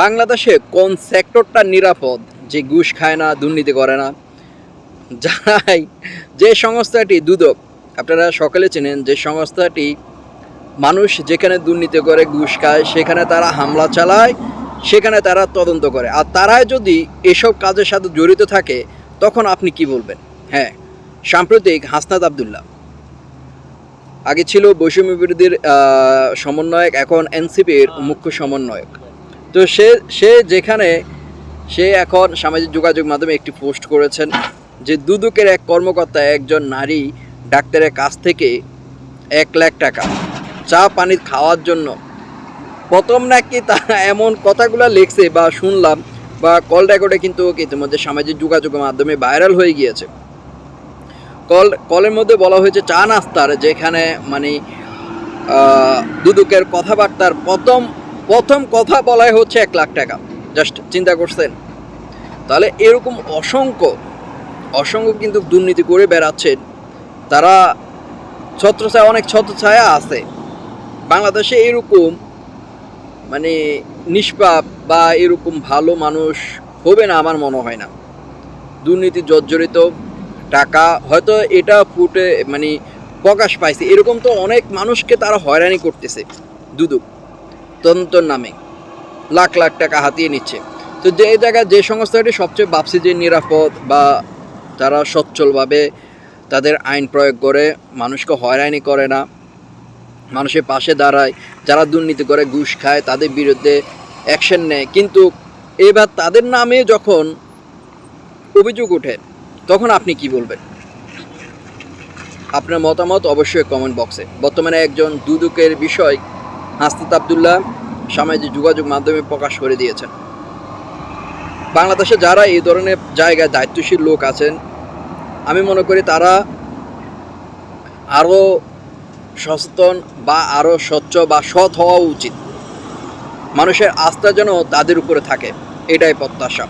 বাংলাদেশে কোন সেক্টরটা নিরাপদ যে ঘুষ খায় না, দুর্নীতি করে না? যারাই যে সংস্থাটি দুদক, আপনারা সকলে চেনেন যে সংস্থাটি মানুষ যেখানে দুর্নীতি করে, ঘুষ খায়, সেখানে তারা হামলা চালায়, সেখানে তারা তদন্ত করে। আর তারাই যদি এসব কাজের সাথে জড়িত থাকে, তখন আপনি কি বলবেন? হ্যাঁ সাম্প্রতিক হাসনাত আবদুল্লাহ। আগে ছিল বৈষম্য বিরোধীর সমন্বয়ক, এখন এনসিপির মুখ্য সমন্বয়ক। তো সে সে যেখানে, সে এখন সামাজিক যোগাযোগ মাধ্যমে একটি পোস্ট করেছেন যে দুদকের এক কর্মকর্তা, একজন নারী ডাক্তারের কাছ থেকে এক লাখ টাকা চা পানি খাওয়ার জন্য। প্রথম নাকি তারা এমন কথাগুলো লিখছে বা শুনলাম বা কল রেকর্ডে কিন্তু ইতিমধ্যে সামাজিক যোগাযোগের মাধ্যমে ভাইরাল হয়ে গিয়েছে। কল, কলের মধ্যে বলা হয়েছে চা নাস্তার, যেখানে মানে দুদকের কথাবার্তার প্রথম প্রথম কথা বলাই হচ্ছে এক লাখ টাকা। জাস্ট চিন্তা করছেন? তাহলে এরকম অসংখ্য অসংখ্য কিন্তু দুর্নীতি করে বেড়াচ্ছেন তারা ছত্রছায়া অনেক ছত্রছায়া আছে। বাংলাদেশে এরকম মানে নিষ্পাপ বা এরকম ভালো মানুষ হবে না আমার মনে হয় না। দুর্নীতি জর্জরিত। টাকা, হয়তো এটা ফুটে মানে প্রকাশ পাইছে। এরকম তো অনেক মানুষকে তারা হয়রানি করতেছে দুদক, তদন্তর নামে। লাখ লাখ টাকা হাতিয়ে নিচ্ছে। তো যে জায়গায় যে সংস্থাটি সবচেয়ে ভাবছি যে নিরাপদ বা তারা সচ্ছলভাবে তাদের আইন প্রয়োগ করে, মানুষকে হয়রানি করে না, মানুষের পাশে দাঁড়ায়, যারা দুর্নীতি করে, ঘুষ খায়, তাদের বিরুদ্ধে অ্যাকশন নেয়। কিন্তু এবার তাদের নামে যখন অভিযোগ ওঠে তখন আপনি কি বলবেন? আপনার মতামত অবশ্যই কমেন্ট বক্সে বর্তমানে একজন দুদকের বিষয় হাসনাত আবদুল্লাহ সামাজিক যোগাযোগ মাধ্যমে প্রকাশ করে দিয়েছেন। বাংলাদেশে যারা এই ধরনের জায়গায় দায়িত্বশীল লোক আছেন, আমি মনে করি তারা আরও সচেতন বা আরও স্বচ্ছ বা সৎ হওয়া উচিত। মানুষের আস্থা যেন তাদের উপরে থাকে, এটাই প্রত্যাশা।